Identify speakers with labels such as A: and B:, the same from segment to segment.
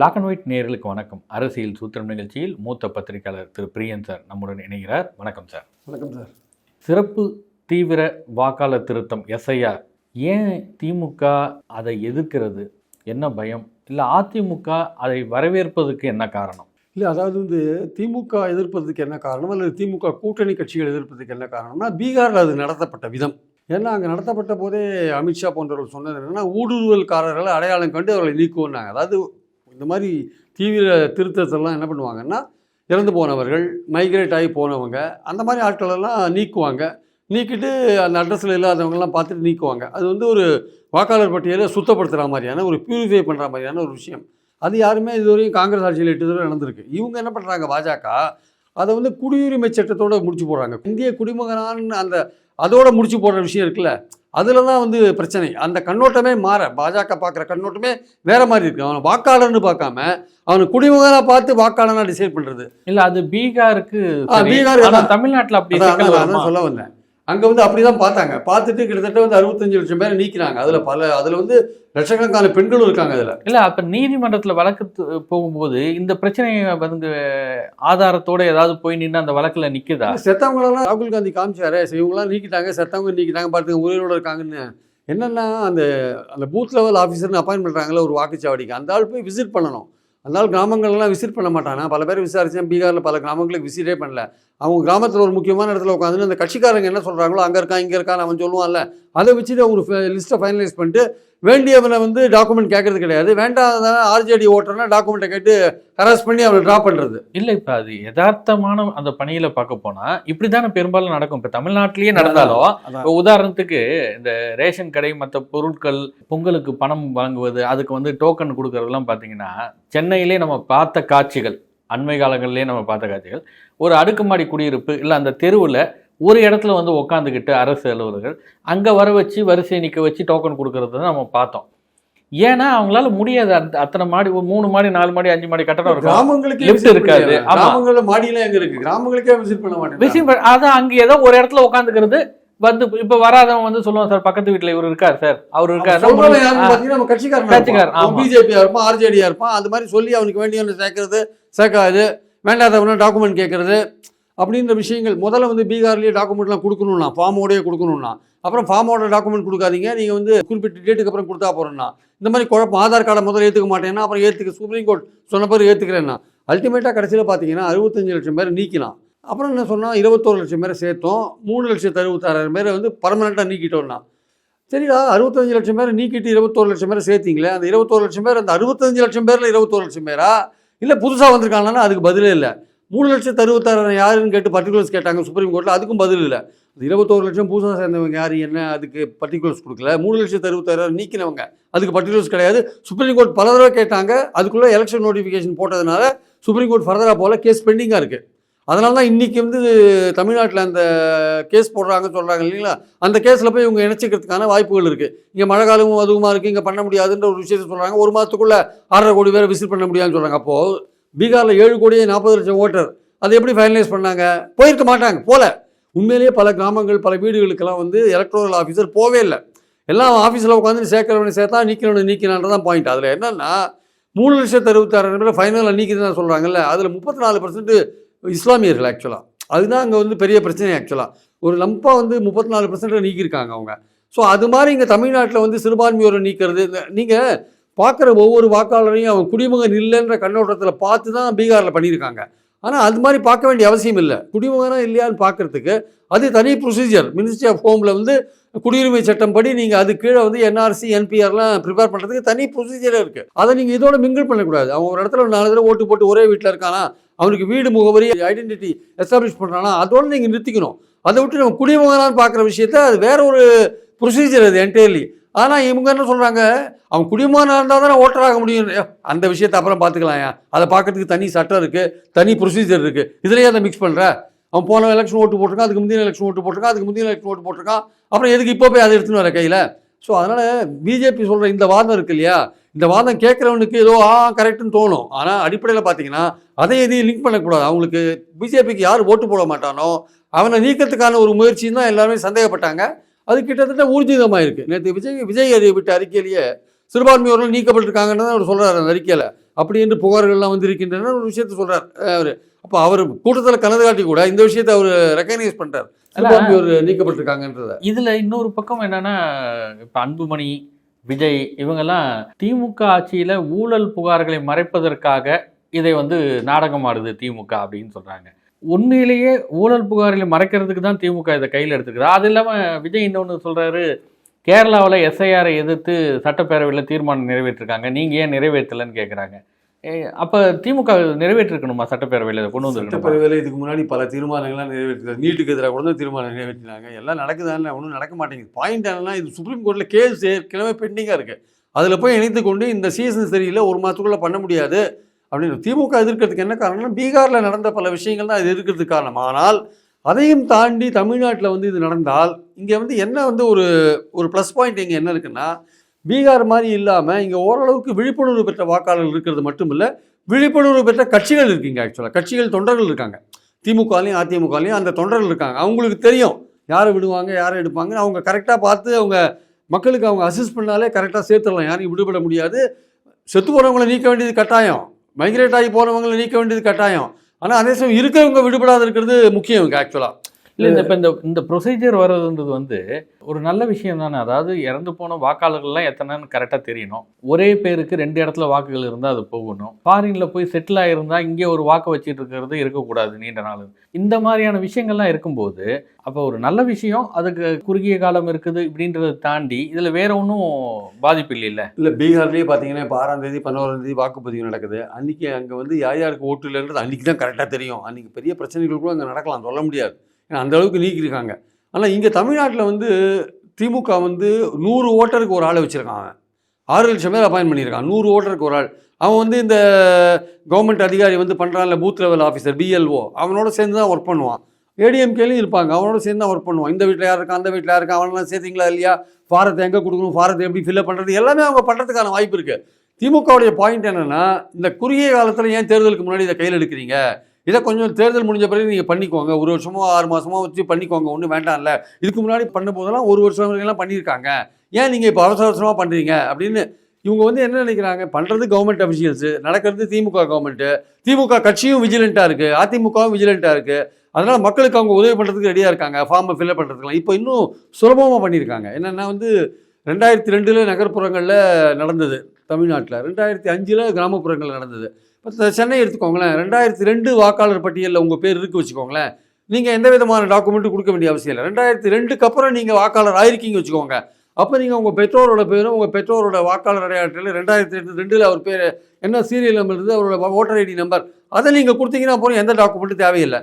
A: Black and white நேயர்களுக்கு வணக்கம். அரசியல் சூத்திரம் நிகழ்ச்சியில் மூத்த பத்திரிகையாளர் திரு பிரியன் சார் நம்முடன் இணைகிறார். வணக்கம் சார்.
B: வணக்கம் சார்.
A: சிறப்பு தீவிர வாக்காளர் திருத்தம் எஸ்ஐஆர் ஏன் திமுக அதை எதிர்க்கிறது? என்ன பயம்? இல்லை அதிமுக அதை வரவேற்பதுக்கு என்ன காரணம்?
B: இல்லை அதாவது வந்து திமுக எதிர்ப்பதற்கு என்ன காரணம்? அல்லது திமுக கூட்டணி கட்சிகள் எதிர்ப்பதற்கு என்ன காரணம்னா பீகாரில் அது நடத்தப்பட்ட விதம். ஏன்னா அங்கே நடத்தப்பட்ட போதே அமித்ஷா போன்றவர்கள் சொன்னது என்னென்னா ஊடுருவல்காரர்களை அடையாளம் கண்டு அவர்களை நீக்குவோன்னாங்க அதாவது இந்த மாதிரி தீவிர திருத்தத்தெல்லாம் என்ன பண்ணுவாங்கன்னா இறந்து போனவர்கள் மைக்ரேட் ஆகி போனவங்க அந்த மாதிரி ஆட்களெல்லாம் நீக்குவாங்க. நீக்கிட்டு அந்த அட்ரஸில் இல்லாதவங்கெல்லாம் பார்த்துட்டு நீக்குவாங்க. அது வந்து ஒரு வாக்காளர் பட்டியலை சுத்தப்படுத்துகிற மாதிரியான ஒரு பியூரிஃபை பண்ணுற மாதிரியான ஒரு விஷயம். அது யாருமே இதுவரையும் காங்கிரஸ் ஆட்சியில் எட்டு தடவை நடந்திருக்கு. இவங்க என்ன பண்ணுறாங்க பாஜக அதை வந்து குடியுரிமை சட்டத்தோடு முடிச்சு போடுறாங்க. இந்திய குடிமகனான்னு அந்த அதோட முடிச்சு போடுற விஷயம் இருக்குல்ல அதில் தான் வந்து பிரச்சனை. அந்த கண்ணோட்டமே மாற. பாஜக பார்க்குற கண்ணோட்டமே வேற மாதிரி இருக்கு. அவனை வாக்காளர்னு பார்க்காம அவனை குடிமகனாக பார்த்து வாக்காளனா டிசைட் பண்ணுறது
A: இல்லை அது பீகாருக்கு
B: தான்.
A: தமிழ்நாட்டில் அப்படி
B: சொல்ல வந்தேன். அங்கே வந்து அப்படி தான் பார்த்தாங்க. பார்த்துட்டு கிட்டத்தட்ட வந்து அறுபத்தஞ்சு லட்சம் பேரை நீக்கினாங்க. அதில் பல அதில் வந்து லட்சக்கணக்கான பெண்களும் இருக்காங்க அதில்.
A: இல்ல அப்ப நீதிமன்றத்துல வழக்கு போகும்போது இந்த பிரச்சனையை வந்து ஆதாரத்தோட ஏதாவது போய் நின்று அந்த வழக்குல நிக்குதா?
B: செத்தவங்களெல்லாம் ராகுல் காந்தி காமிச்சாரே. சரி, இவங்களாம் நீக்கிட்டாங்க செத்தவங்க நீக்கிட்டாங்க பார்த்துங்க உயிரோட இருக்காங்கன்னு. என்னென்னா அந்த அந்த பூத் லெவல் ஆஃபீஸர்னு அப்பாயின் பண்ணுறாங்களே ஒரு வாக்குச்சாவடிக்கு. அந்த ஆள் போய் விசிட் பண்ணணும். அதனால் கிராமங்கள்லாம் விசிட் பண்ண மாட்டானா பல பேர் விசாரிச்சேன் பீகாரில் பல கிராமங்களுக்கு விசிட்டே பண்ணல. அவங்க கிராமத்தில் ஒரு முக்கியமான இடத்துல உட்காந்து அந்த கட்சிக்காரங்க என்ன சொல்கிறாங்களோ அங்கே இருக்கான் இங்கே இருக்கான்னு அவன் சொல்லுவான்ல. அதை வச்சுட்டு ஒரு லிஸ்ட்டை ஃபைனலைஸ் பண்ணிட்டு வேண்டியவனை வந்து டாக்குமெண்ட் கேட்கறது கிடையாது. வேண்டாததான ஆர்ஜேடி ஓட்டர்னா டாக்குமெண்ட்டை கேட்டு ஹராஸ் பண்ணி அவனை ட்ராப் பண்ணுறது
A: இல்ல இப்ப அது யதார்த்தமான அந்த பணியில பார்க்க போனா இப்படிதானே பெரும்பாலும் நடக்கும். இப்ப தமிழ்நாட்டிலேயே நடந்தாலும். இப்ப உதாரணத்துக்கு இந்த ரேஷன் கடை மற்ற பொருட்கள் பொங்கலுக்கு பணம் வாங்குவது அதுக்கு வந்து டோக்கன் கொடுக்கறதெல்லாம் பாத்தீங்கன்னா சென்னையிலே நம்ம பார்த்த காட்சிகள் அண்மை காலங்கள்லயே நம்ம பார்த்த காட்சிகள் ஒரு அடுக்குமாடி குடியிருப்பு இல்ல அந்த தெருவுல ஒரு இடத்துல வந்து உட்காந்துக்கிட்டு அரசு அலுவலர்கள் அங்க வர வச்சு வரிசை நிக்க வச்சு டோக்கன் கொடுக்கறது நம்ம பார்த்தோம். ஏன்னா அவங்களால முடியாது. அந்த அத்தனை மாடி ஒரு மூணு மாடி நாலு மாடி அஞ்சு மாடி கட்டடம் இருக்கும்.
B: கிராமங்களுக்கே visit
A: இருக்காது.
B: கிராமங்கள்ல மாடியெல்லாம் எங்க இருக்கு? கிராமங்களுக்கே விசிட் பண்ண மாட்டேன்
A: ப- அதான் அங்க ஏதோ ஒரு இடத்துல உட்காந்துக்கிறது வந்து இப்ப வராதவன் வந்து சொல்லுவான் சார் பக்கத்து வீட்டுல இவர் இருக்கார் சார். அவர் இருக்கார்
B: நம்ம கட்சிக்காரன். பிஜேபியா இருப்பான் ஆர்ஜேடியா இருப்பான். அது மாதிரி சொல்லி அவனுக்கு வேண்டியவனை சேர்க்கறது சேர்க்காது. வேண்டாதவன டாக்குமெண்ட் கேட்கறது அப்படின்ற விஷயங்கள் முதல்ல வந்து பீகார்லேயே டாக்குமெண்ட்லாம் கொடுக்கணும்னா ஃபார்மோடய கொடுக்கணும்னா அப்புறம் ஃபார்மோட டாக்குமெண்ட் கொடுக்காதீங்க நீங்கள் வந்து குறிப்பிட்ட டேட்டுக்கு அப்புறம் கொடுத்தா போகிறேன்னா இந்த மாதிரி குழப்பம் ஆதார் கார்டை முதல்ல ஏற்றுக்க மாட்டேன்னா அப்புறம் ஏற்றுக்க சுப்ரீம் கோர்ட் சொன்ன பிறகு ஏற்றுக்கிறேன்னா அல்டிமேட்டாக கடைசியில் பார்த்தீங்கன்னா அறுபத்தஞ்சு லட்சம் பேர் நீக்கலாம். அப்புறம் என்ன சொன்னால் இருபத்தோரு லட்சம் பேரை சேர்த்தோம் மூணு லட்சத்து அறுபத்தாறாயிரம் பேரை வந்து பர்மனெண்ட்டாக நீக்கிட்டோம்னா. சரிடா அறுபத்தஞ்சு லட்சம் பேர் நீக்கிட்டு இருபத்தோரு லட்சம் பேரை சேர்த்திங்களே அந்த இருபத்தோரு லட்சம் பேர் அந்த அறுபத்தஞ்சு லட்சம் பேரில் இருபத்தோரு லட்சம் பேரா? இல்லை புதுசாக வந்திருக்காங்கன்னா அதுக்கு பதிலே இல்லை. மூணு லட்சத்து அறுபத்தாறாயிரம் யாருன்னு கேட்டு பர்டிகுலர்ஸ் கேட்டாங்க சுப்ரீம் கோர்ட்டில் அதுக்கும் பதில் இல்லை. இருபத்தோரு லட்சம் புதுசாக சேர்ந்தவங்க யார் என்ன அதுக்கு பர்டிகுலர்ஸ் கொடுக்கல. மூணு லட்சத்து அறுபத்தாயிரம் நீக்கினவங்க. அதுக்கு பர்டிகுலர்ஸ் கிடையாது. சுப்ரீம் கோர்ட் பல தடவை கேட்டாங்க. அதுக்குள்ளே எலெக்ஷன் நோட்டிஃபிகேஷன் போட்டதுனால சுப்ரீம் கோர்ட் ஃபர்தராக போல கேஸ் பெண்டிங்காக இருக்குது அதனால தான் இன்றைக்கி வந்து தமிழ்நாட்டில் அந்த கேஸ் போடுறாங்க சொல்கிறாங்க இல்லைங்களா? அந்த கேஸில் போய் இவங்க இணைச்சிக்கிறதுக்கான வாய்ப்புகள் இருக்குது இங்கே மழை காலமும் அதுவுமா இருக்குது இங்கே பண்ண முடியாதுன்ற ஒரு விஷயத்தை சொல்கிறாங்க ஒரு மாதத்துக்குள்ளே ஆறரை கோடி பேரை விசிட் பண்ண முடியாதுன்னு சொல்கிறாங்க அப்போது பீகாரில் ஏழு கோடியே நாற்பது லட்சம் ஓட்டர். அதை எப்படி ஃபைனலைஸ் பண்ணாங்க? போயிருக்க மாட்டாங்க போல. உண்மையிலேயே பல கிராமங்கள் பல வீடுகளுக்கெல்லாம் வந்து எலக்ட்ரோரல் ஆஃபீஸர் போவே இல்லை. எல்லாம் ஆஃபீஸில் உட்காந்து சேர்க்கிறவனை சேர்த்தா நீக்கிறவனை நீக்கிறான்றதான் பாயிண்ட் அதில் என்னன்னா மூணு லட்சத்து அறுபத்தாறாயிரம் பேர் ஃபைனலாக நீக்கிதான் சொல்கிறாங்கல்ல அதில் முப்பத்தி நாலு பர்சன்ட் இஸ்லாமியர்கள் ஆக்சுவலாக அதுதான் அங்கே வந்து பெரிய பிரச்சனை ஆக்சுவலாக ஒரு லம்பாக வந்து முப்பத்தி நாலு பர்சன்ட் நீக்கியிருக்காங்க அவங்க. ஸோ அது மாதிரி இங்கே தமிழ்நாட்டில் வந்து சிறுபான்மையோரை நீக்கிறது நீங்கள் பார்க்குற ஒவ்வொரு வாக்காளரையும் அவன் குடிமகன் இல்லைன்ற கண்ணோட்டத்தில் பார்த்து தான் பீகாரில் பண்ணியிருக்காங்க. ஆனால் அது மாதிரி பார்க்க வேண்டிய அவசியம் இல்லை. குடிமகனாக இல்லையான்னு பார்க்கறதுக்கு அது தனி ப்ரொசீஜர் மினிஸ்ட்ரி ஆஃப் ஹோமில் வந்து குடியுரிமை சட்டம் படி நீங்கள் அது கீழே வந்து என்ஆர்சி என்பிஆர்லாம் ப்ரிப்பேர் பண்ணுறதுக்கு தனி ப்ரொசீஜரே இருக்குது அதை நீங்கள் இதோட மிங்கிள் பண்ணக்கூடாது. அவன் ஒரு இடத்துல ஒரு நாலு தடவை ஓட்டு போட்டு ஒரே வீட்டில் இருக்கானா அவனுக்கு வீடு முகவரி ஐடென்டிட்டி எஸ்டாப்ளிஷ் பண்ணுறானா அதோட நீங்கள் நிறுத்திக்கணும். அதை விட்டு நம்ம குடிமகனான்னு பார்க்குற விஷயத்த அது வேற ஒரு ப்ரொசீஜர் அது என்டையர்லி ஆனால் இவங்க என்ன சொல்கிறாங்க அவன் குடிமகனாக இருந்தால் தானே ஓட்டராக முடியும். அந்த விஷயத்தை அப்புறம் பார்த்துக்கலாம் அதை பார்க்கறதுக்கு தனி சட்டம் இருக்குது தனி ப்ரொசீஜர் இருக்குது இதுலேயே அதை மிக்ஸ் பண்ணுற அவன் போன எலெக்ஷன் ஓட்டு போட்டிருக்கான் அதுக்கு முந்தின எலெக்ஷன் ஓட்டு போட்டிருக்கான் அதுக்கு முந்தின எலெக்ஷன் ஓட்டு போட்டிருக்கான். அப்புறம் எதுக்கு இப்போ போய் அதை எடுத்துன்னு வர கையில்? ஸோ அதனால் பிஜேபி சொல்கிற இந்த வாதம் இருக்கு இல்லையா? இந்த வாதம் கேட்குறவனுக்கு ஏதோ ஆ கரெக்டுன்னு தோணும். ஆனால் அடிப்படையில் பார்த்தீங்கன்னா அதை எதையும் லிங்க் பண்ணக்கூடாது. அவங்களுக்கு பிஜேபிக்கு யார் ஓட்டு போட மாட்டானோ அவனை நீக்கிறதுக்கான ஒரு முயற்சின்னு தான் எல்லாருமே சந்தேகப்பட்டாங்க. அது கிட்டத்தட்ட ஊர்ஜிதமாக இருக்குது நேற்று விஜய் விஜய் விட்ட அறிக்கையிலேயே சிறுபான்மையோர்கள் நீக்கப்பட்டிருக்காங்கன்னு தான் அவர் சொல்றாரு அந்த அறிக்கையில். அப்படி என்று புகார்கள்லாம் வந்திருக்கின்றன ஒரு விஷயத்த சொல்றார். அவர். அப்போ அவர் கூட்டத்தில் கலந்து காட்டி கூட இந்த விஷயத்தை அவர் ரெக்கக்னைஸ் பண்றார் சிறுபான்மையோர் நீக்கப்பட்டிருக்காங்கன்றத.
A: இதுல இன்னொரு பக்கம் என்னன்னா இப்ப அன்புமணி விஜய் இவங்கெல்லாம் திமுக ஆட்சியில ஊழல் புகார்களை மறைப்பதற்காக இதை வந்து நாடகம் ஆடுது திமுக அப்படின்னு சொல்றாங்க. உண்மையிலேயே ஊழல் புகாரில் மறைக்கிறதுக்கு தான் திமுக இதை கையில் எடுத்துக்கிறது அது இல்லாமல் விஜய் இன்னொன்று சொல்கிறாரு கேரளாவில் எஸ்ஐஆரை எதிர்த்து சட்டப்பேரவையில் தீர்மானம் நிறைவேற்றிருக்காங்க. நீங்கள் ஏன் நிறைவேற்றலைன்னு கேட்குறாங்க அப்போ திமுக நிறைவேற்றிருக்கணுமா சட்டப்பேரவையில்? கொண்டு வந்து
B: சட்டப்பேரவையில் இதுக்கு முன்னாடி பல தீர்மானங்கள்லாம் நிறைவேற்றிருக்காரு நீட்டுக்கு எதிராக கூட தீர்மானம் நிறைவேற்றினாங்க. எல்லாம் நடக்குதானே ஒன்றும் நடக்க மாட்டேங்குது. பாயிண்ட் என்னன்னா இது சுப்ரீம் கோர்ட்டில் கேஸ் ஏற்கனவே பெண்டிங்காக இருக்குது அதில் போய் இணைத்து கொண்டு இந்த சீசன் சரியில்லை ஒரு மாதத்துக்குள்ளே பண்ண முடியாது. அப்படின்னு திமுக எதிர்க்கிறதுக்கு என்ன காரணம்னா பீகாரில் நடந்த பல விஷயங்கள் தான் இது எதிர்க்கிறதுக்கு காரணம். ஆனால் அதையும் தாண்டி தமிழ்நாட்டில் வந்து இது நடந்தால் இங்கே வந்து என்ன வந்து ஒரு ஒரு ப்ளஸ் பாயிண்ட் இங்கே என்ன இருக்குன்னா பீகார் மாதிரி இல்லாமல் இங்கே ஓரளவுக்கு விழிப்புணர்வு பெற்ற வாக்காளர்கள் இருக்கிறது மட்டும் இல்லை விழிப்புணர்வு பெற்ற கட்சிகள் இருக்கீங்க ஆக்சுவலாக கட்சிகள் தொண்டர்கள் இருக்காங்க. திமுகலையும் அதிமுகலையும் அந்த தொண்டர்கள் இருக்காங்க. அவங்களுக்கு தெரியும் யாரை விடுவாங்க யாரை எடுப்பாங்க அவங்க கரெக்டாக பார்த்து அவங்க மக்களுக்கு அவங்க அசிஸ்ட் பண்ணாலே கரெக்டாக சேர்த்துடலாம். யாரையும் விடுபட முடியாது. செத்து போனவங்களை நீக்க வேண்டியது கட்டாயம். மைக்ரேட் ஆகி போனவங்களை நீக்க வேண்டியது கட்டாயம். ஆனால் அதே சமயம் இருக்கிறவங்க விடுபடாத இருக்கிறது முக்கியம் ஆக்சுவலாக
A: இல்லை இந்த இப்போ இந்த இந்த ப்ரொசீஜர் வர்றதுன்றது வந்து ஒரு நல்ல விஷயம் தானே. அதாவது இறந்து போன வாக்காளர்கள்லாம் எத்தனைன்னு கரெக்டாக தெரியணும். ஒரே பேருக்கு ரெண்டு இடத்துல வாக்குகள் இருந்தால் அது போகணும். ஃபாரினில் போய் செட்டில் ஆகிருந்தால் இங்கே ஒரு வாக்கு வச்சுட்டு இருக்கிறது இருக்கக்கூடாது நீண்ட நாள். இந்த மாதிரியான விஷயங்கள்லாம் இருக்கும்போது அப்போ ஒரு நல்ல விஷயம் அதுக்கு குறுகிய காலம் இருக்குது இப்படின்றத தாண்டி இதில் வேற ஒன்றும் பாதிப்பு இல்லை
B: இல்லை பீகார்லேயே பார்த்தீங்கன்னா இப்போ ஆறாம் தேதி பதினோராம் தேதி வாக்குப்பதிவு நடக்குது. அன்றைக்கி அங்கே வந்து யார் யாருக்கு ஓட்டு இல்லைன்றது அன்றைக்கி தான் கரெக்டாக தெரியும். அன்றைக்கி பெரிய பிரச்சனைகள் கூட அங்கே நடக்கலாம் சொல்ல முடியாது. ஏன்னா அந்த அளவுக்கு நீக்கியிருக்காங்க ஆனால் இங்கே தமிழ்நாட்டில் வந்து திமுக வந்து நூறு ஓட்டருக்கு ஒரு ஆளை வச்சுருக்கான் அவன். ஆறு லட்சம் பேர் அப்பாயின் பண்ணியிருக்கான். நூறு ஓட்டருக்கு ஒரு ஆள். அவன் வந்து இந்த கவர்மெண்ட் அதிகாரி வந்து பண்ணுறான்ல பூத் லெவல் ஆஃபீஸர் பிஎல்ஓ அவனோட சேர்ந்து தான் ஒர்க் பண்ணுவான். ஏடிஎம்கேலையும் இருப்பாங்க. அவனோட சேர்ந்து தான் ஒர்க் பண்ணுவான். இந்த வீட்டில் யார் இருக்கான் அந்த வீட்டில் யார் இருக்கான் அவனெல்லாம் சேர்த்திங்களா இல்லையா? ஃபாரத்தை எங்கே கொடுக்கணும்? ஃபாரத்தை எப்படி ஃபில்லப் பண்ணுறது எல்லாமே அவங்க பண்ணுறதுக்கான வாய்ப்பு இருக்குது திமுகவுடைய பாயிண்ட் என்னென்னா இந்த குறுகிய காலத்தில் ஏன் தேர்தலுக்கு முன்னாடி இதை கையில் எடுக்கிறீங்க? இதை கொஞ்சம் தேர்தல் முடிஞ்ச பிறகு நீங்கள் பண்ணிக்கோங்க. ஒரு வருஷமோ ஆறு மாதமோ வச்சு பண்ணிக்கோங்க. ஒன்றும் வேண்டாம்ல. இதுக்கு முன்னாடி பண்ண போதெல்லாம் ஒரு வருஷம் வரைக்கும்லாம் பண்ணியிருக்காங்க. ஏன் நீங்கள் இப்போ அவசர அவசரமாக பண்ணுறீங்க அப்படின்னு இவங்க வந்து என்ன நினைக்கிறாங்க? பண்ணுறது கவர்மெண்ட் அஃபிஷியல்ஸு நடக்கிறது திமுக கவர்மெண்ட்டு திமுக கட்சியும் விஜிலண்ட்டாக இருக்குது அதிமுகவும் விஜிலண்ட்டாக இருக்குது அதனால் மக்களுக்கு அவங்க உதவி பண்ணுறதுக்கு ரெடியாக இருக்காங்க. ஃபார்மை ஃபில்அப் பண்ணுறதுக்குலாம் இப்போ இன்னும் சுலபமாக பண்ணியிருக்காங்க. என்னென்னா வந்து ரெண்டாயிரத்தி ரெண்டில் நகர்ப்புறங்களில் நடந்தது தமிழ்நாட்டில். ரெண்டாயிரத்தி அஞ்சில் கிராமப்புறங்களில் நடந்தது. இப்போ சென்னை எடுத்துக்கோங்களேன். ரெண்டாயிரத்தி ரெண்டு வாக்காளர் பட்டியலில் உங்கள் பேர் இருக்கு வச்சுக்கோங்களேன். நீங்கள் எந்த விதமான டாக்குமெண்ட்டும் கொடுக்க வேண்டிய அவசியம் இல்லை. ரெண்டாயிரத்தி ரெண்டுக்கு அப்புறம் நீங்கள் வாக்காளர் ஆயிருக்கீங்க வச்சுக்கோங்க. அப்போ நீங்கள் உங்கள் பெற்றோரோட பேரும் உங்கள் பெற்றோரோட வாக்காளர் அடையாளத்தில் ரெண்டாயிரத்தி ரெண்டு ரெண்டில் அவர் பேர் என்ன சீரியல் நம்பர் இருக்குது அவரோட ஓட்டர் ஐடி நம்பர் அதை நீங்கள் கொடுத்தீங்கன்னா அப்புறம் எந்த டாக்குமெண்ட்டும் தேவையில்லை.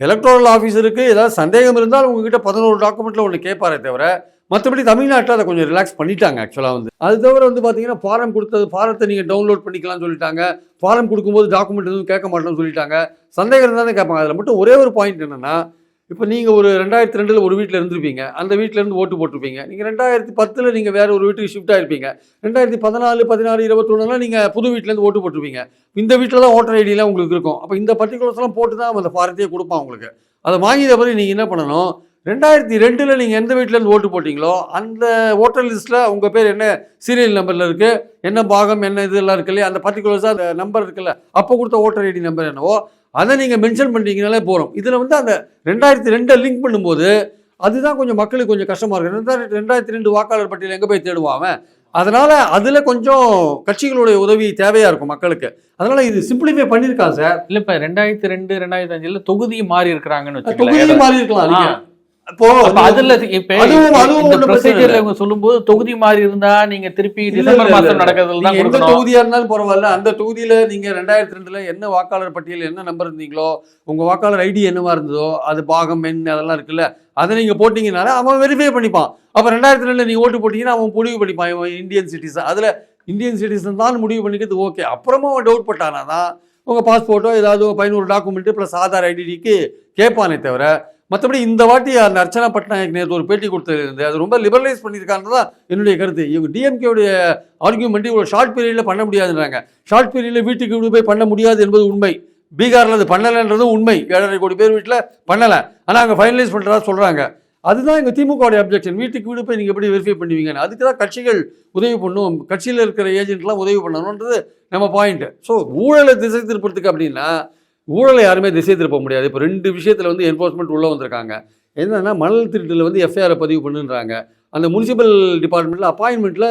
B: எலக்ட்ரல் ஆஃபீஸருக்கு ஏதாவது சந்தேகம் இருந்தால் உங்ககிட்ட பதினோரு டாக்குமெண்ட்டில் ஒன்று கேட்பாரே தவிர மற்றபடி தமிழ்நாட்டில் அதை கொஞ்சம் ரிலாக்ஸ் பண்ணிட்டாங்க ஆக்சுவலாக வந்து. அது தவிர வந்து பார்த்தீங்கன்னா ஃபாரம் கொடுத்தது ஃபாரத்தை நீங்கள் டவுன்லோட் பண்ணிக்கலாம்னு சொல்லிட்டாங்க. ஃபாரம் கொடுக்கும்போது டாக்குமெண்ட் எதுவும் கேட்க மாட்டோம்னு சொல்லிட்டாங்க. சந்தேகம் இருந்தால் தான் கேட்பாங்க. அதில் மட்டும் ஒரே ஒரு பாயிண்ட் என்னென்னா இப்போ நீங்கள் ஒரு ரெண்டாயிரத்தி ரெண்டில் ஒரு வீட்டில் இருந்திருப்பீங்க. அந்த வீட்டிலேருந்து ஓட்டு போட்டிருப்பீங்க. நீங்கள் ரெண்டாயிரத்தி பத்தில் நீங்கள் வேறு ஒரு வீட்டுக்கு ஷிஃப்ட் ஆகிருப்பீங்க ரெண்டாயிரத்தி பதினாலு பதினாறு இருபத்தொன்னுலாம் நீங்கள் புது வீட்டிலேருந்து ஓட்டு போட்டிருப்பீங்க. இந்த வீட்டில் தான் ஓட்டர் ஐடியெலாம் உங்களுக்கு இருக்கும். அப்போ இந்த பர்டிகுலர்ஸ்லாம் போட்டு தான் அந்த ஃபாரத்தையே கொடுப்பான் உங்களுக்கு. அதை வாங்கிய பிறகு நீங்கள் என்ன பண்ணணும்? ரெண்டாயிரத்தி ரெண்டில் நீங்கள் எந்த வீட்டிலேருந்து ஓட்டு போட்டிங்களோ அந்த ஓட்டர் லிஸ்ட்டில் உங்கள் பேர் என்ன சீரியல் நம்பரில் இருக்குது என்ன பாகம் என்ன இதெல்லாம் இருக்கு இல்லையா? அந்த பர்டிகுலர்ஸாக அந்த நம்பர் இருக்குல்ல. அப்போ கொடுத்த ஓட்டர் ஐடி நம்பர் என்னவோ அதை நீங்கள் மென்ஷன் பண்ணிட்டீங்கனாலே போகிறோம் இதில் வந்து அந்த ரெண்டாயிரத்தி ரெண்டை லிங்க் பண்ணும்போது அதுதான் கொஞ்சம் மக்களுக்கு கொஞ்சம் கஷ்டமாக இருக்கும். ரெண்டாயிரத்தி ரெண்டாயிரத்தி ரெண்டு வாக்காளர் பட்டியல் எங்கே போய் தேடுவான் அதனால் அதில் கொஞ்சம் கட்சிகளுடைய உதவி தேவையாக இருக்கும் மக்களுக்கு. அதனால் இது சிம்பிளிஃபை பண்ணியிருக்கான் சார்.
A: இல்ல இப்ப ரெண்டாயிரத்தி ரெண்டு ரெண்டாயிரத்தி அஞ்சுல தொகுதி மாறி இருக்கிறாங்கன்னு
B: தொகுதி மாறி இருக்கலாம். இப்போ
A: அதுல இப்ப
B: அதுவும்-
A: சொல்லும்போது தொகுதி மாறி இருந்தா நீங்க திருப்பி டிசம்பர் மாசம். நடக்கிறதுல
B: எந்த தொகுதியா இருந்தாலும் பரவாயில்ல. அந்த தொகுதியில நீங்க ரெண்டாயிரத்தி ரெண்டுல என்ன வாக்காளர் பட்டியல் என்ன நம்பர் இருந்தீங்களோ உங்க வாக்காளர் ஐடி என்னவா இருந்ததோ அது பாகம் எண் அதெல்லாம் இருக்குல்ல அதை நீங்க போட்டீங்கனால அவன் வெரிஃபை பண்ணிப்பான். அப்ப ரெண்டாயிரத்தி ரெண்டுல நீங்க ஓட்டு போட்டீங்கன்னா அவன் முடிவு பண்ணிப்பான் இவன் இந்தியன் சிட்டிசன் அதுல இந்தியன் சிட்டிசன் தான் முடிவு பண்ணிக்கிறது ஓகே அப்புறமா அவன் டவுட் பட்டானா தான் உங்க பாஸ்போர்ட்டோ ஏதாவது பதினோரு டாக்குமெண்ட் ப்ளஸ் ஆதார் ஐடிக்கு கேட்பானே தவிர மற்றபடி இந்த வாட்டி அந்த அர்ச்சனா பட்நாயக் நேற்று ஒரு பேட்டி கொடுத்தது அது ரொம்ப லிபரலைஸ் பண்ணியிருக்காங்க தான் என்னுடைய கருத்து. இவங்க டிஎம்கேவுடைய ஆர்கியூமெண்ட் இவ்வளோ ஷார்ட் பீரியடில் பண்ண முடியாதுன்றாங்க. ஷார்ட் பீரியடில் வீட்டுக்கு வீடு போய் பண்ண முடியாது என்பது உண்மை. பீகாரில் அது பண்ணலைன்றதும் உண்மை. ஏழரை கோடி பேர் வீட்டில் பண்ணலை. ஆனால் அங்கே ஃபைனலைஸ் பண்ணுறதா சொல்கிறாங்க அதுதான் எங்கள் திமுகவுடைய அப்ஜெக்ஷன் வீட்டுக்கு வீடு போய் நீங்கள் எப்படி வெரிஃபை பண்ணுவீங்கன்னு. அதுக்கு தான் கட்சிகள் உதவி பண்ணும். கட்சியில் இருக்கிற ஏஜென்ட்லாம் உதவி பண்ணணுன்றது நம்ம பாயிண்ட்டு ஸோ ஊழலை திசை திருப்பறதுக்கு அப்படின்னா ஊழலை யாருமே திசை திருப்ப முடியாது. இப்போ ரெண்டு விஷயத்தில் வந்து என்ஃபோர்ஸ்மெண்ட் உள்ளே வந்திருக்காங்க. என்னன்னா மணல் திருட்டில் வந்து எஃப்ஐஆரை பதிவு பண்ணுன்றாங்க. அந்த முனிசிபல் டிபார்ட்மெண்ட்டில் அப்பாயின்மெண்ட்டில்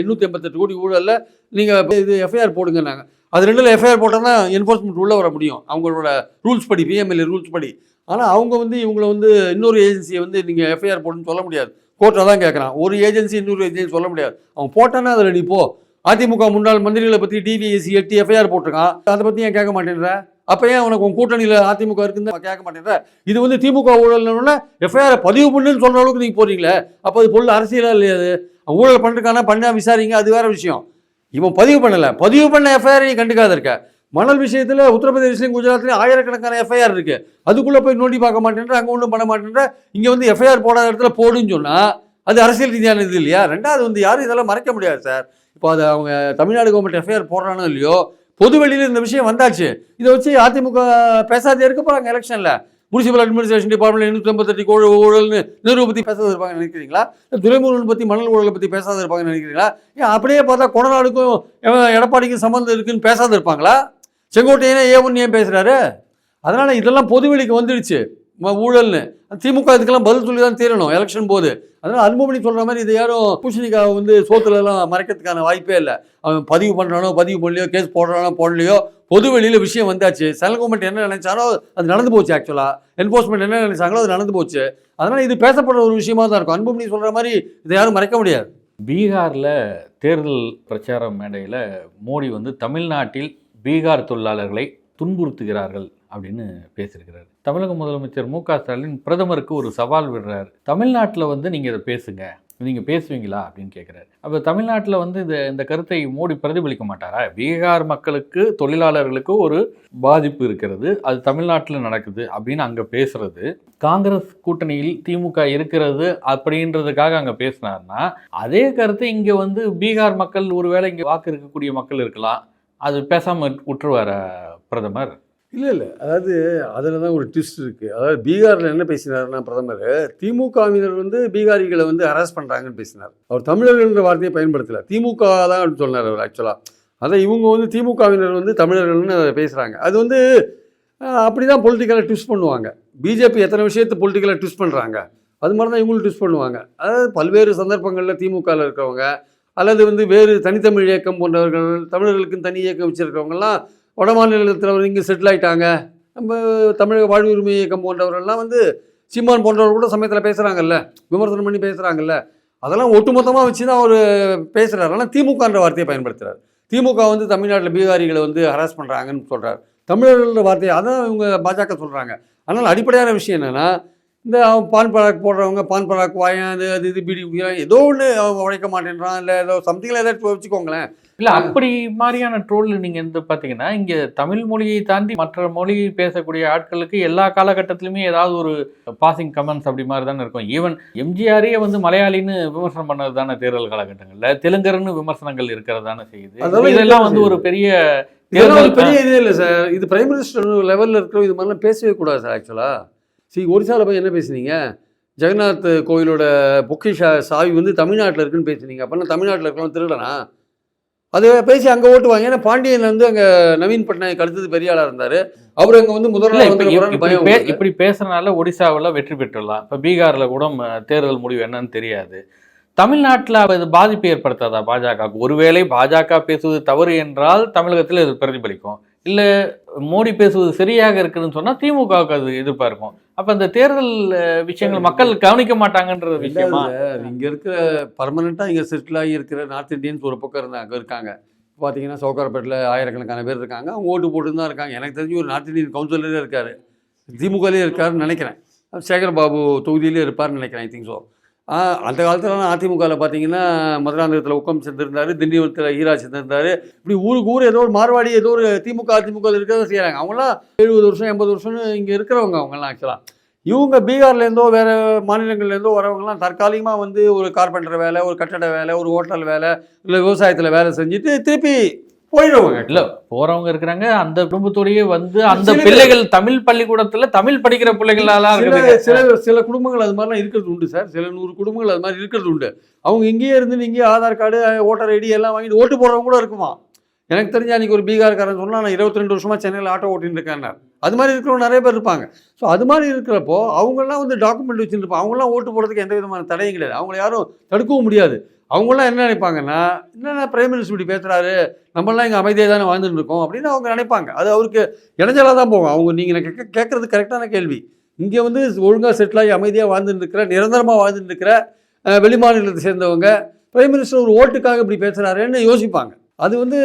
B: எண்ணூற்றி எண்பத்தெட்டு கோடி ஊழலில் நீங்கள் இது எஃப்ஐஆர் போடுங்கன்னாங்க. அது ரெண்டில் எஃப்ஐஆர் போட்டால் தான் என்ஃபோர்ஸ்மெண்ட் உள்ளே வர முடியும். அவங்களோட ரூல்ஸ் படி பிஎம்எல்ஏ ரூல்ஸ் படி. ஆனால் அவங்க வந்து இவங்களை வந்து இன்னொரு ஏஜென்சியை வந்து நீங்கள் எஃப்ஐஆர் போடுன்னு சொல்ல முடியாது. கோர்ட்டில் தான் கேட்குறான் ஒரு ஏஜென்சி இன்னொரு ஏஜென்சி சொல்ல முடியாது. அவன் போட்டானா அதில் நீ போ. அதிமுக முன்னாள் மந்திரிகளை பற்றி டிவிஎஸ்சி எட்டு எஃப்ஐஆர் போட்டிருக்கான். அதை பற்றி ஏன் கேட்க மாட்டேன்ற? அப்போ ஏன் உனக்கு உன் கூட்டணியில் அதிமுக இருக்குன்னு கேட்க மாட்டேன்ற? இது வந்து திமுக ஊழல்னு எஃப்ஐஆர் பதிவு பண்ணுன்னு சொல்கிற அளவுக்கு நீங்கள் போறீங்களே. அப்போ அது பொருள் அரசியலாக இல்லையா அது? ஊழல் பண்ணிருக்கானா பண்ணா விசாரிங்க அது வேற விஷயம். இவன் பதிவு பண்ணலை. பதிவு பண்ண எஃப்ஐஆர் நீ கண்டுக்காத இருக்க. மணல் விஷயத்தில் உத்தரப்பிரதேசிலையும் குஜராத்லையும் ஆயிரக்கணக்கான எஃப்ஐஆர் இருக்குது அதுக்குள்ளே போய் நோண்டி பார்க்க மாட்டேன்ற அங்கே ஒன்றும் பண்ண மாட்டேன்ற இங்கே வந்து எஃப்ஐஆர் போடாத இடத்துல போடுன்னு சொன்னால் அது அரசியல் ரீதியான இது இல்லையா? ரெண்டாவது வந்து யாரும் இதெல்லாம் மறைக்க முடியாது சார். இப்போ அது அவங்க தமிழ்நாடு கவர்மெண்ட் எஃப்ஐஆர் போடுறானோ இல்லையோ பொது வெளியில் இந்த விஷயம் வந்தாச்சு. இதை வச்சு அதிமுக பேசாதே இருக்க போகிறாங்க எலெக்ஷனில். முனிசிபல் அட்மினிஸ்ட்ரேஷன் டிபார்ட்மெண்ட் எண்ணூற்றி ஐம்பத்தெட்டு கோழி ஊழல்னு நிறுவ பற்றி பேசாத இருப்பாங்க நினைக்கிறீங்களா? இல்ல பற்றி மணல் ஊழலை பற்றி பேசாத இருப்பாங்க நினைக்கிறீங்களா? ஏன் அப்படியே பார்த்தா கொடநாடுக்கும் எடப்பாடிக்கும் சம்மந்தம் இருக்குன்னு பேசாத இருப்பாங்களா? செங்கோட்டையனே ஏ ஒன்று ஏன் பேசுகிறாரு அதனால் இதெல்லாம் பொதுவெளிக்கு வந்துடுச்சு. ஊழல்னு. திமுக இதுக்கெல்லாம் பதில் சொல்லி தான் தீரணும் எலெக்ஷன் போது. அதனால் அன்புமணி சொல்கிற மாதிரி இது யாரும் பூசணிக்காவை வந்து சோத்துலலாம் மறைக்கிறதுக்கான வாய்ப்பே இல்லை. அவன் பதிவு பண்ணுறானோ பதிவு பண்ணலையோ கேஸ் போடுறானோ போடலையோ பொது வெளியில் விஷயம் வந்தாச்சு. சென்ட்ரல் கவர்மெண்ட் என்ன நினைச்சாரோ அது நடந்து போச்சு ஆக்சுவலாக என்ஃபோர்ஸ்மெண்ட் என்ன நினைச்சாங்களோ அது நடந்து போச்சு. அதனால் இது பேசப்படுற ஒரு விஷயமா தான் இருக்கும். அன்புமணி சொல்கிற மாதிரி இதை யாரும் மறைக்க முடியாது.
A: பீகாரில் தேர்தல் பிரச்சார மேடையில் மோடி வந்து தமிழ்நாட்டில் பீகார் தொழிலாளர்களை துன்புறுத்துகிறார்கள். அப்படின்னு பேசியிருக்கிறார். தமிழக முதலமைச்சர் மு க ஸ்டாலின் பிரதமருக்கு ஒரு சவால் விடுறாரு. தமிழ்நாட்டில் வந்து நீங்கள் இதை பேசுங்க. நீங்கள் பேசுவீங்களா அப்படின்னு கேட்குறாரு அப்போ தமிழ்நாட்டில் வந்து இந்த இந்த கருத்தை மோடி பிரதிபலிக்க மாட்டாரா? பீகார் மக்களுக்கு தொழிலாளர்களுக்கு ஒரு பாதிப்பு இருக்கிறது. அது தமிழ்நாட்டில் நடக்குது அப்படின்னு அங்கே பேசுறது. காங்கிரஸ் கூட்டணியில் திமுக இருக்கிறது அப்படின்றதுக்காக அங்கே பேசினார்னா அதே கருத்தை இங்கே வந்து பீகார் மக்கள் ஒருவேளை இங்கே வாக்கு இருக்கக்கூடிய மக்கள் இருக்கலாம். அது பேசாமல் விட்டுருவார பிரதமர்?
B: இல்லை இல்லை. அதாவது அதில் தான் ஒரு ட்விஸ்ட் இருக்குது அதாவது பீகாரில் என்ன பேசினார்னா பிரதமர் திமுகவினர் வந்து பீகாரிகளை வந்து ஹராஸ் பண்ணுறாங்கன்னு பேசினார். அவர் தமிழர்கள்ன்ற வார்த்தையை பயன்படுத்தலை. திமுக தான் சொன்னார் அவர் ஆக்சுவலாக அதை இவங்க வந்து திமுகவினர் வந்து தமிழர்கள்னு பேசுகிறாங்க அது வந்து அப்படி தான் பொலிட்டிக்கலாக ட்விஸ்ட் பண்ணுவாங்க. பிஜேபி எத்தனை விஷயத்தை பொலிட்டிக்கலாக ட்விஸ்ட் பண்ணுறாங்க அது மாதிரி தான் இவங்களும் ட்விஸ்ட் பண்ணுவாங்க. அதாவது பல்வேறு சந்தர்ப்பங்களில் திமுகவில் இருக்கிறவங்க அல்லது வந்து வேறு தனித்தமிழ் இயக்கம் போன்றவர்கள் தமிழர்களுக்குன்னு தனி இயக்கம் வச்சுருக்கவங்கலாம் வட மாநிலத்தில் இங்கே செட்டில் ஆகிட்டாங்க நம்ம தமிழக வாழ்வு உரிமை இயக்கம் போன்றவர்கள்லாம் வந்து சீமான் போன்றவர் கூட சமயத்தில் பேசுகிறாங்கல்ல விமர்சனம் பண்ணி பேசுகிறாங்கல்ல அதெல்லாம் ஒட்டுமொத்தமாக வச்சு தான் அவர் பேசுகிறார் ஆனால் திமுகன்ற வார்த்தையை பயன்படுத்துகிறார் திமுக வந்து தமிழ்நாட்டில் பீகாரிகளை வந்து ஹராஸ் பண்ணுறாங்கன்னு சொல்கிறார் தமிழர்கள வார்த்தையை அதான் இவங்க பாஜக சொல்கிறாங்க ஆனால் அடிப்படையான விஷயம் என்னென்னா இந்த பான் பராக் போடுறவங்க பான் பராக் வாயன் அது அது இது பீடி குடிக்கிறான் ஏதோ ஒன்று அவன் உழைக்க மாட்டேன்றான் இல்லை ஏதோ சம்திங்கில் ஏதாச்சும் வச்சுக்கோங்களேன்.
A: இல்லை அப்படி மாதிரியான ட்ரோல் நீங்கள் வந்து பார்த்தீங்கன்னா இங்கே தமிழ் மொழியை தாண்டி மற்ற மொழி பேசக்கூடிய ஆட்களுக்கு எல்லா காலகட்டத்திலுமே ஏதாவது ஒரு பாசிங் கமெண்ட்ஸ் அப்படி மாதிரி தானே இருக்கும். ஈவன் எம்ஜிஆரே வந்து மலையாளின்னு விமர்சனம் பண்ணது தானே தேர்தல் காலகட்டங்களில். தெலுங்கர்னு விமர்சனங்கள் இருக்கிறது தானே செய்யுது. இதெல்லாம் வந்து ஒரு பெரிய
B: பெரிய இதே இல்லை சார். இது பிரைம் மினிஸ்டர் லெவலில் இருக்கிற இது மாதிரிலாம் பேசவே கூடாது சார் ஆக்சுவலாக சரி ஒரிசாவில் போய் என்ன பேசுனீங்க? ஜெகநாத் கோயிலோட பொக்கிஷா சாவி வந்து தமிழ்நாட்டில் இருக்குன்னு பேசுனீங்க. அப்போனா தமிழ்நாட்டில் இருக்கலாம் திருடனா? அது பேசி அங்கே ஓட்டுவாங்க ஏன்னா பாண்டியன் வந்து அங்கே நவீன் பட்நாயக் அடுத்தது பெரிய ஆளாக இருந்தார். அவர் அங்கே வந்து வந்து
A: இப்படி பேசுறதுனால ஒடிசாவுல வெற்றி பெற்றுடலாம். இப்ப பீகார்ல கூட தேர்தல் முடிவு என்னன்னு தெரியாது. தமிழ்நாட்டுல அது பாதிப்பு ஏற்படுத்தாதா பாஜகவுக்கு? ஒருவேளை பாஜக பேசுவது தவறு என்றால் தமிழகத்தில் இது பிரதிபலிக்கும். இல்ல மோடி பேசுவது சரியாக இருக்குன்னு சொன்னா திமுகவுக்கு அது எதிர்ப்பா இருக்கும். அப்ப இந்த தேர்தல் விஷயங்கள் மக்கள் கவனிக்க மாட்டாங்கன்ற விஷயமா?
B: இங்கே இருக்கிற பர்மனெண்ட்டாக இங்கே செட்டில் ஆகி இருக்கிற நார்த் இந்தியன்ஸ் ஒரு பக்கம் இருந்தாங்க அங்கே இருக்காங்க. பார்த்தீங்கன்னா சவுகார்பேட்டில் ஆயிரக்கணக்கான பேர் இருக்காங்க. அவங்க ஓட்டு போட்டு தான் இருக்காங்க. எனக்கு தெரிஞ்சு ஒரு நார்த் இந்தியன் கவுன்சிலரே இருக்கார். திமுகலேயே இருக்காருன்னு நினைக்கிறேன். சேகர் பாபு தொகுதியிலே இருப்பார்னு நினைக்கிறேன் ஐ திங்க் ஸோ அந்த காலத்துலலாம் அதிமுகவில் பார்த்தீங்கன்னா மதுராந்தகத்தில் உக்கம் சேர்ந்திருந்தாரு திண்டிவனத்தில் ஈரா சேர்ந்திருந்தாரு இப்படி ஊருக்கு ஊர் ஏதோ ஒரு மார்வாடி ஏதோ ஒரு திமுக அதிமுக இருக்கிறத செய்கிறாங்க அவங்களாம் எழுபது வருஷம் எண்பது வருஷம்னு இங்கே இருக்கிறவங்க அவங்கெல்லாம் ஆக்சுவலாக இவங்க பீகார்லேருந்தோ வேறு மாநிலங்கள்லேருந்தோ வரவங்கலாம் தற்காலிகமாக வந்து ஒரு கார்பெண்டர் வேலை ஒரு கட்டட வேலை ஒரு ஹோட்டல் வேலை இல்லை விவசாயத்தில் வேலை செஞ்சுட்டு திருப்பி போயிடுவாங்க
A: இல்ல போறவங்க இருக்கிறாங்க அந்த குடும்பத்தோடயே வந்து அந்த. பிள்ளைகள் தமிழ் பள்ளிக்கூடத்துல தமிழ் படிக்கிற பிள்ளைகளாலாம்
B: சில சில குடும்பங்கள் அது மாதிரிலாம் இருக்கிறது உண்டு சார். சில நூறு குடும்பங்கள் அது மாதிரி இருக்கிறது உண்டு. அவங்க இங்கேயே இருந்து இங்கேயே ஆதார் கார்டு ஓட்டர் ஐடி எல்லாம் வாங்கிட்டு ஓட்டு போடுறவங்க கூட இருக்குமா? எனக்கு தெரிஞ்ச அன்றைக்கி ஒரு பீகார்காரன் சொன்னா நான் இருபத்தி ரெண்டு வருஷமா சென்னையில் ஆட்டோ ஓட்டின்னு இருக்கேன் அது மாதிரி இருக்கிறவங்க நிறைய பேர் இருப்பாங்க. ஸோ அது மாதிரி இருக்கிறப்போ அவங்கெல்லாம் வந்து டாக்குமெண்ட் வச்சுருப்பாங்க அவங்களாம் ஓட்டு போடுறதுக்கு எந்த விதமான தடையும் கிடையாது. அவங்கள யாரும் தடுக்கவும் முடியாது. அவங்களாம் என்ன நினைப்பாங்கன்னா என்னென்ன பிரைம் மினிஸ்டர் இப்படி பேசுகிறாரு நம்மளாம் இங்கே அமைதியாக தானே வாழ்ந்துட்டு இருக்கோம் அப்படின்னு அவங்க நினைப்பாங்க. அது அவருக்கு இடைஞ்சலாக தான் போகும். அவங்க நீங்கள் கேட்க கேட்குறது கரெக்டான கேள்வி. இங்கே வந்து ஒழுங்காக செட்டில் ஆகி அமைதியாக வாழ்ந்துட்டு இருக்கிற நிரந்தரமாக வாழ்ந்துட்டு இருக்கிற வெளி மாநிலத்தை சேர்ந்தவங்க பிரைம் மினிஸ்டர் ஒரு ஓட்டுக்காக இப்படி பேசுகிறாருன்னு யோசிப்பாங்க. அது வந்து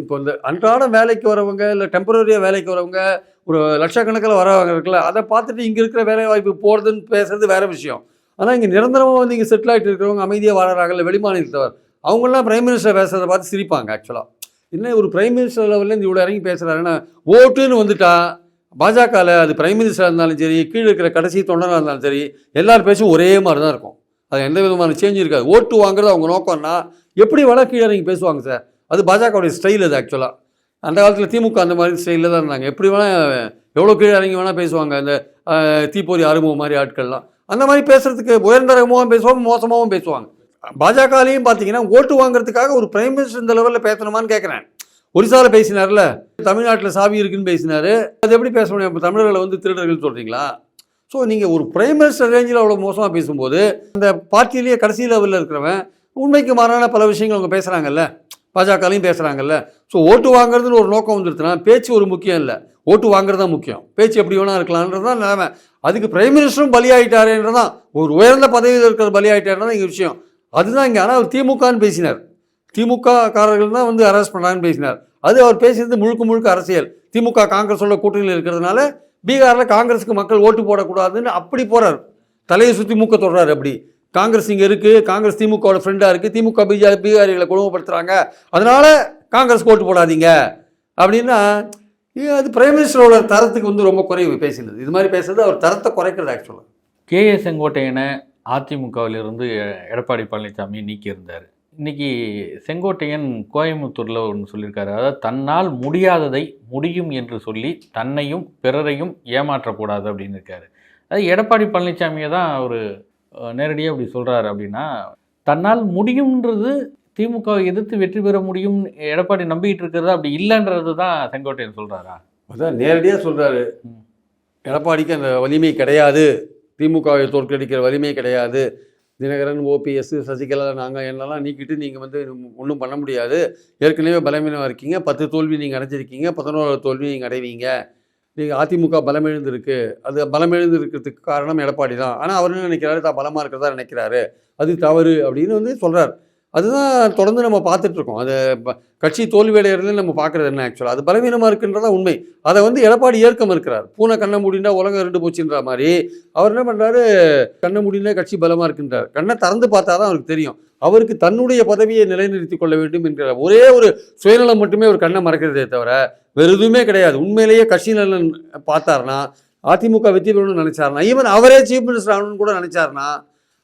B: இப்போ இந்த அன்றாடம் வேலைக்கு வரவங்க இல்லை டெம்பரரியாக வேலைக்கு வரவங்க ஒரு லட்சக்கணக்கில் வரவங்க இருக்குல்ல அதை பார்த்துட்டு இங்கே இருக்கிற வேலை வாய்ப்பு போகிறதுன்னு பேசுறது வேற விஷயம். ஆனால் இங்கே நிரந்தரமாக வந்து இங்கே செட்டில் ஆகிட்டு இருக்கிறவங்க அமைதியாக வாழறாங்கல்ல வெளிமாநிலத்தவர் அவங்களாம் பிரைம் மினிஸ்டர் பேசுகிறத பார்த்து சிரிப்பாங்க ஆக்சுவலாக என்ன ஒரு பிரைம் மினிஸ்டர் லெவல்லேருந்து இவ்வளோ இறங்கி பேசுகிறாருன்னா ஓட்டுன்னு வந்துட்டா பாஜகவில் அது பிரைம் மினிஸ்டராக இருந்தாலும் சரி கீழே இருக்கிற கடைசி தொண்டராக இருந்தாலும் சரி எல்லார் பேச்சும் ஒரே மாதிரி தான் இருக்கும். அது எந்த விதமான சேஞ்ச் இருக்காது. ஓட்டு வாங்குறது அவங்க நோக்கம்னா எப்படி வேணா கீழே இறங்கி பேசுவாங்க சார்? அது பாஜகவுடைய ஸ்டைல் அது ஆக்சுவலாக அந்த காலத்தில் திமுக அந்த மாதிரி ஸ்டைலில் தான் இருந்தாங்க. எப்படி வேணால் எவ்வளோ கீழே இறங்கி வேணால் பேசுவாங்க அந்த தீப்பொறி அறுமுகம் மாதிரி ஆட்கள்லாம். அந்த மாதிரி பேசுறதுக்கு உயர்ந்த ரகமாகவும் பேசுவாங்க மோசமாகவும் பேசுவாங்க. பாஜகலையும் பார்த்தீங்கன்னா ஓட்டு வாங்குறதுக்காக ஒரு பிரைம் மினிஸ்டர் இந்த லெவலில் பேசணுமான்னு கேட்குறேன் ஒரிசாவில் பேசினார்ல தமிழ்நாட்டில் சாவி இருக்குன்னு பேசினார். அது எப்படி பேச முடியும்? இப்போ தமிழர்களை வந்து திருடர்கள் சொல்கிறீங்களா ஸோ நீங்கள் ஒரு பிரைம் மினிஸ்டர் ரேஞ்சில் அவ்வளோ மோசமாக பேசும்போது அந்த பார்ட்டியிலேயே கடைசி லெவலில் இருக்கிறவன் உண்மைக்கு மாறான பல விஷயங்கள் அவங்க பேசுகிறாங்கல்ல பாஜகலையும் பேசுகிறாங்கல்ல ஸோ ஓட்டு வாங்குறதுன்னு ஒரு நோக்கம் வந்துருச்சுன்னா பேச்சு ஒரு முக்கியம் இல்லை. ஓட்டு வாங்குறது தான் முக்கியம். பேச்சு எப்படி வேணா இருக்கலான்றது தான் நிலைமை. அதுக்கு பிரைம் மினிஸ்டரும் பலியாயிட்டாருன்றதான் ஒரு உயர்ந்த பதவியில் இருக்கிற பலியாயிட்டாருன்றதான் இங்கே விஷயம். அதுதான் இங்கே. ஆனால் அவர் திமுகன்னு பேசினார். திமுக காரர்கள் தான் வந்து அரெஸ்ட் பண்ணாங்கன்னு பேசினார். அது அவர் பேசினது முழுக்க முழுக்க அரசியல். திமுக காங்கிரஸோட கூட்டணியில் இருக்கிறதுனால பீகாரில் காங்கிரஸுக்கு மக்கள் ஓட்டு போடக்கூடாதுன்னு அப்படி போகிறார் தலையை சுற்றி மூக்க தொடர்றார் அப்படி. காங்கிரஸ் இங்கே இருக்குது காங்கிரஸ் திமுகவோட ஃப்ரெண்டாக இருக்குது திமுக பிஜேபி பீகாரிகளை குடும்பப்படுத்துகிறாங்க அதனால் காங்கிரஸ் ஓட்டு போடாதீங்க. அப்படின்னா அது பிரைம் மினிஸ்டரோட தரத்துக்கு வந்து ரொம்ப குறைவு பேசினது. இது மாதிரி பேசுறது அவர் தரத்தை குறைக்கிறது ஆக்சுவலாக
A: கே ஏ செங்கோட்டையனை அதிமுகவிலிருந்து எடப்பாடி பழனிசாமி நீக்கியிருந்தார். இன்றைக்கி செங்கோட்டையன் கோயம்புத்தூரில் ஒன்று சொல்லியிருக்காரு. அதாவது தன்னால் முடியாததை முடியும் என்று சொல்லி தன்னையும் பிறரையும் ஏமாற்றக்கூடாது அப்படின்னு இருக்காரு. அது எடப்பாடி பழனிசாமியை தான் அவர் நேரடியாக அப்படி சொல்கிறாரு அப்படின்னா தன்னால் முடியுன்றது திமுகவை எதிர்த்து வெற்றி பெற முடியும் எடப்பாடி நம்பிக்கிட்டு இருக்கிறது அப்படி இல்லைன்றது தான் செங்கோட்டையன் சொல்கிறாரா
B: அதான் நேரடியாக சொல்கிறாரு. எடப்பாடிக்கு அந்த வலிமை கிடையாது. திமுகவை தோற்கடிக்கிற வலிமை கிடையாது. தினகரன் ஓபிஎஸ் சசிகலா நாங்கள் என்னெல்லாம் நீக்கிட்டு நீங்கள் வந்து ஒன்றும் பண்ண முடியாது. ஏற்கனவே பலவீனமாக இருக்கீங்க. பத்து தோல்வி நீங்கள் அடைஞ்சிருக்கீங்க. பதினோரு தோல்வி நீங்கள் அடைவீங்க. நீங்கள் அதிமுக பலமிழந்திருக்கு. அது பலமிழந்து இருக்கிறதுக்கு காரணம் எடப்பாடி தான். ஆனால் அவர் என்ன நினைக்கிறாரு? தான் பலமாக இருக்கிறதா நினைக்கிறாரு. அது தவறு அப்படின்னு வந்து சொல்கிறார் அதுதான் தொடர்ந்து நம்ம பார்த்துட்ருக்கோம். அது கட்சி தோல்வியடைகிறது நம்ம பார்க்குறது என்ன ஆக்சுவலாக அது பலவீனமாக இருக்குன்றதான் உண்மை. அதை வந்து எடப்பாடி ஏற்க மறுக்கிறார் பூனை கண்ணை மூடினா உலகம் ரெண்டு போச்சுன்ற மாதிரி. அவர் என்ன பண்ணுறாரு கண்ணை மூடினா கட்சி பலமாக இருக்குன்றார். கண்ணை திறந்து பார்த்தா தான் அவருக்கு தெரியும். அவருக்கு தன்னுடைய பதவியை நிலைநிறுத்தி கொள்ள வேண்டும் என்கிற ஒரே ஒரு சுயநலம் மட்டுமே ஒரு கண்ணை மறக்கிறதே தவிர வேறு எதுவுமே கிடையாது. உண்மையிலேயே கட்சி நலன் பார்த்தாருனா அதிமுக வெற்றி பெறணும்னு நினைச்சாருன்னா ஈவன் அவரே சீஃப் மினிஸ்டர் ஆகணும்னு கூட நினைச்சாருன்னா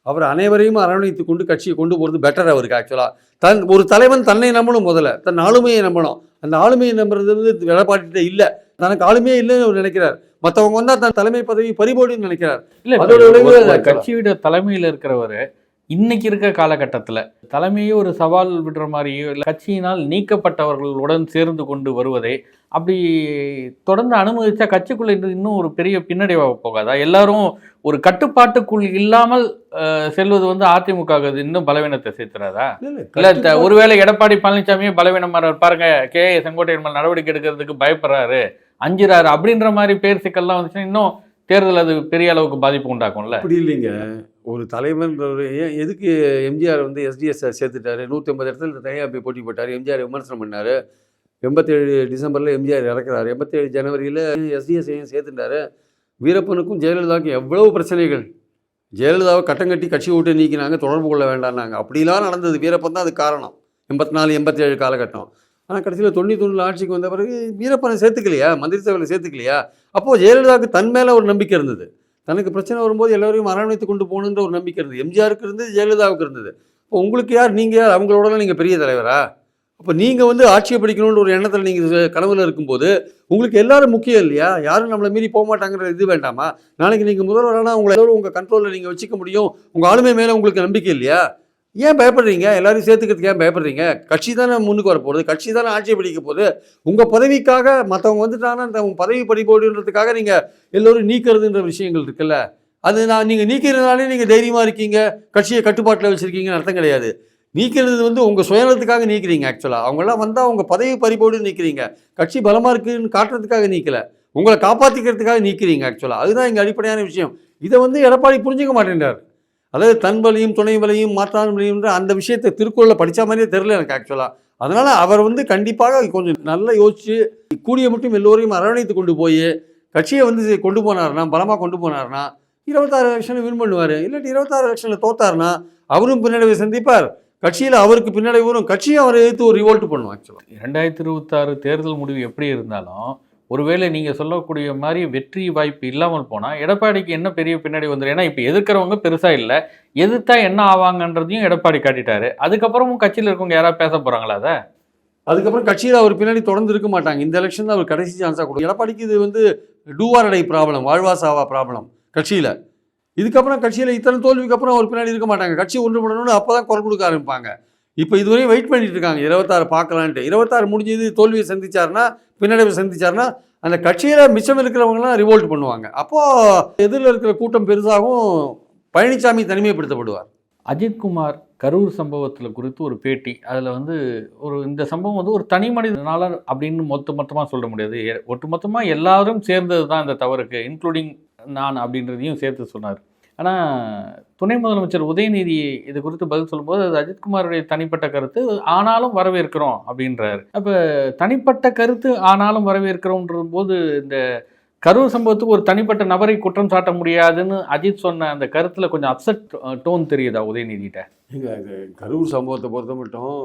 B: அவர் அனைவரையும் அரவணைத்து கொண்டு கட்சியை கொண்டு போகிறது பெட்டர் அவருக்கு ஆக்சுவலாக தன் ஒரு தலைவன் தன்னை நம்பணும் முதல்ல. தன் ஆளுமையை நம்பணும். அந்த ஆளுமையை நம்புறது வந்து எடப்பாடிட்ட இல்லை. தனக்கு ஆளுமையே இல்லைன்னு அவர் நினைக்கிறார். மற்றவங்க வந்தால் தன் தலைமை பதவி பறிபோடின்னு நினைக்கிறார்.
A: இல்ல. கட்சியோட தலைமையில் இருக்கிறவர் இன்னைக்கு இருக்க காலகட்டத்துல தலைமையே ஒரு சவால் விடுற மாதிரியோ இல்லை கட்சியினால் நீக்கப்பட்டவர்களுடன் சேர்ந்து கொண்டு வருவதை அப்படி தொடர்ந்து அனுமதிச்சா கட்சிக்குள்ள இன்னும் ஒரு பெரிய பின்னடைவாக போகாதா? எல்லாரும் ஒரு கட்டுப்பாட்டுக்குள் இல்லாமல் அஹ், செல்வது வந்து அதிமுக இன்னும் பலவீனத்தை சேர்த்துறாதா? இல்ல ஒருவேளை எடப்பாடி பழனிசாமியே பலவீனமா பாருங்க கே. ஏ. செங்கோட்டையன் மேல நடவடிக்கை எடுக்கிறதுக்கு பயப்படுறாரு. அஞ்சுறாரு. அப்படின்ற மாதிரி பேர் சிக்கல்லாம் வந்துச்சுன்னா இன்னும் தேர்தல் அது பெரிய அளவுக்கு பாதிப்பு உண்டாக்கும்ல.
B: அப்படி இல்லைங்க. ஒரு தலைவன் ஏன் எதுக்கு எம்ஜிஆர் வந்து எஸ்டிஎஸ் சேர்த்துட்டாரு? நூற்றி ஐம்பது இடத்துல தனியாக போய் போட்டி போட்டார். எம்ஜிஆர் விமர்சனம் பண்ணார். எண்பத்தேழு டிசம்பரில் எம்ஜிஆர் இறக்குறாரு. எண்பத்தேழு ஜனவரியில் எஸ்டிஎஸ்ஐயும் சேர்த்துட்டாரு. வீரப்பனுக்கும் ஜெயலலிதாவுக்கும் எவ்வளவு பிரச்சனைகள்? ஜெயலலிதாவை கட்டம் கட்டி கட்சி விட்டு நீக்கினாங்க தொடர்பு கொள்ள வேண்டாம்னாங்க. அப்படிலாம் நடந்தது. வீரப்பன் தான் அது காரணம். எண்பத்தி நாலு எண்பத்தேழு காலகட்டம். ஆனால் கடைசியில் தொண்ணூத்தொன்னில் ஆட்சிக்கு வந்த பிறகு வீரப்பனை சேர்த்துக்கலையா? மந்திரி சபையில் சேர்த்துக்கலையா? அப்போது ஜெயலலிதாவுக்கு தன் மேலே ஒரு நம்பிக்கை இருந்தது. தனக்கு பிரச்சனை வரும்போது எல்லோரையும் அரவணைத்து கொண்டு போகணுன்ற ஒரு நம்பிக்கை இருந்தது. எம்ஜிஆருக்கு இருந்தது ஜெயலலிதாவுக்கு இருந்தது. இப்போ உங்களுக்கு யார்? நீங்கள் யார்? அவங்களோட நீங்கள் பெரிய தலைவரா? அப்போ நீங்கள் வந்து ஆட்சியை பிடிக்கணுன்ற ஒரு எண்ணத்தில் நீங்கள் கனவில் இருக்கும்போது உங்களுக்கு எல்லாரும் முக்கியம் இல்லையா? யாரும் நம்மளை மீறி போக மாட்டாங்கிற இது வேண்டாமா? நாளைக்கு நீங்கள் முதல்வரானா உங்களை எல்லாரும் உங்கள் கண்ட்ரோலில் நீங்கள் வச்சுக்க முடியும். உங்கள் ஆளுமை மேலே உங்களுக்கு நம்பிக்கை இல்லையா? ஏன் பயப்படுறீங்க? எல்லாரையும் சேர்த்துக்கிறதுக்கு ஏன் பயப்படுறீங்க? கட்சி தானே முன்னுக்கு வர போகுது. கட்சி தானே ஆட்சியை பிடிக்க போகுது. உங்கள் பதவிக்காக மற்றவங்க வந்துட்டாங்கன்னா அந்த உங்க பதவி படிப்போடுன்றதுக்காக நீங்கள் எல்லோரும் நீக்கிறதுன்ற விஷயங்கள் இருக்குல்ல? அது நான் நீங்கள் நீக்கிறதுனாலே நீங்கள் தைரியமாக இருக்கீங்க. கட்சியை கட்டுப்பாட்டில் வச்சுருக்கீங்கன்னு அர்த்தம் கிடையாது. நீக்கிறது வந்து உங்கள் சுயநலத்துக்காக நீக்கிறீங்க ஆக்சுவலாக அவங்களாம் வந்தால் உங்கள் பதவி பறிபோடு நீக்கிறீங்க. கட்சி பலமாக இருக்குன்னு காட்டுறதுக்காக நீக்கலை. உங்களை காப்பாற்றிக்கிறதுக்காக நீக்கிறீங்க ஆக்சுவலாக அதுதான் இங்கே அடிப்படையான விஷயம். இதை வந்து எடப்பாடி புரிஞ்சுக்க மாட்டேன்றார். அதாவது தன் வலியும் துணை வலியும் மாற்றான் வலியும்ன்ற அந்த விஷயத்தை திருக்குறளில் படித்த மாதிரியே தெரில எனக்கு ஆக்சுவலாக அதனால் அவர் வந்து கண்டிப்பாக கொஞ்சம் நல்லா யோசித்து கூடிய மட்டும் எல்லோரையும் அரவணைத்து கொண்டு போய் கட்சியை வந்து கொண்டு போனார்னா பலமாக கொண்டு போனார்னா இருபத்தாறு எலெக்ஷனில் வின் பண்ணுவார். இல்லாட்டி இருபத்தாறு எலெக்ஷனில் தோத்தாருன்னா அவரும் பின்னடைவை சந்திப்பார். கட்சியில் அவருக்கு பின்னடைவு வரும் கட்சியும் அவரை எதிர்த்து ஒரு ரிவோல்ட் பண்ணும் ஆக்சுவலாக
A: ரெண்டாயிரத்தி இருபத்தாறு தேர்தல் முடிவு எப்படி இருந்தாலும் ஒருவேளை நீங்கள் சொல்லக்கூடிய மாதிரி வெற்றி வாய்ப்பு இல்லாமல் போனால் எடப்பாடிக்கு என்ன பெரிய பின்னாடி வந்துடும் ஏன்னா இப்போ எதிர்க்கிறவங்க பெருசாக இல்லை. எதிர்த்தா என்ன ஆவாங்கன்றதையும் எடப்பாடி காட்டிட்டாரு. அதுக்கப்புறமும் கட்சியில் இருக்கவங்க யாராவது பேச போகிறாங்களா அதை?
B: அதுக்கப்புறம் கட்சியில் அவர் பின்னாடி தொடர்ந்து இருக்க மாட்டாங்க. இந்த எலெக்ஷன் தான் அவர் கடைசி சான்ஸாக கொடுக்கும். எடப்பாடிக்கு இது வந்து டூவாரடை ப்ராப்ளம் வாழ்வாசாவா ப்ராப்ளம் கட்சியில். இதுக்கப்புறம் கட்சியில் இத்தனை தோல்விக்கு அப்புறம் அவர் பின்னாடி இருக்க மாட்டாங்க. கட்சி ஒன்றுபடணும்னு அப்போ தான் குரல் கொடுக்க ஆரம்பிப்பாங்க. இப்போ இதுவரையும் வெயிட் பண்ணிட்டு இருக்காங்க இருபத்தாறு பார்க்கலான்ட்டு. இருபத்தாறு முடிஞ்சது தோல்வியை சந்திச்சாருன்னா பின்னடைவை சந்திச்சாருன்னா அந்த கட்சியில் மிச்சம் இருக்கிறவங்கலாம் ரிவோல்ட் பண்ணுவாங்க. அப்போது எதிரில் இருக்கிற கூட்டம் பெருசாகவும் பழனிசாமி தனிமைப்படுத்தப்படுவார்.
A: அஜித்குமார் கரூர் சம்பவத்தில் குறித்து ஒரு பேட்டி. அதில் வந்து ஒரு இந்த சம்பவம் வந்து ஒரு தனி மனிதனால அப்படின்னு மொத்த மொத்தமாக சொல்ல முடியாது. ஒட்டுமொத்தமாக எல்லாரும் சேர்ந்தது தான் இந்த தவறுக்கு இன்க்ளூடிங் நான் அப்படின்றதையும் சேர்த்து சொன்னார். ஆனால் துணை முதலமைச்சர் உதயநிதி இது குறித்து பதில் சொல்லும்போது அது அஜித்குமாருடைய தனிப்பட்ட கருத்து ஆனாலும் வரவேற்கிறோம் அப்படின்றார். அப்போ தனிப்பட்ட கருத்து ஆனாலும் வரவேற்கிறோன்ற போது இந்த கரூர் சம்பவத்துக்கு ஒரு தனிப்பட்ட நபரை குற்றம் சாட்ட முடியாதுன்னு அஜித் சொன்ன அந்த கருத்தில் கொஞ்சம் அப்செட் டோன் தெரியுதா
B: உதயநிதிகிட்ட? இல்லை கரூர் சம்பவத்தை பொறுத்த மட்டும்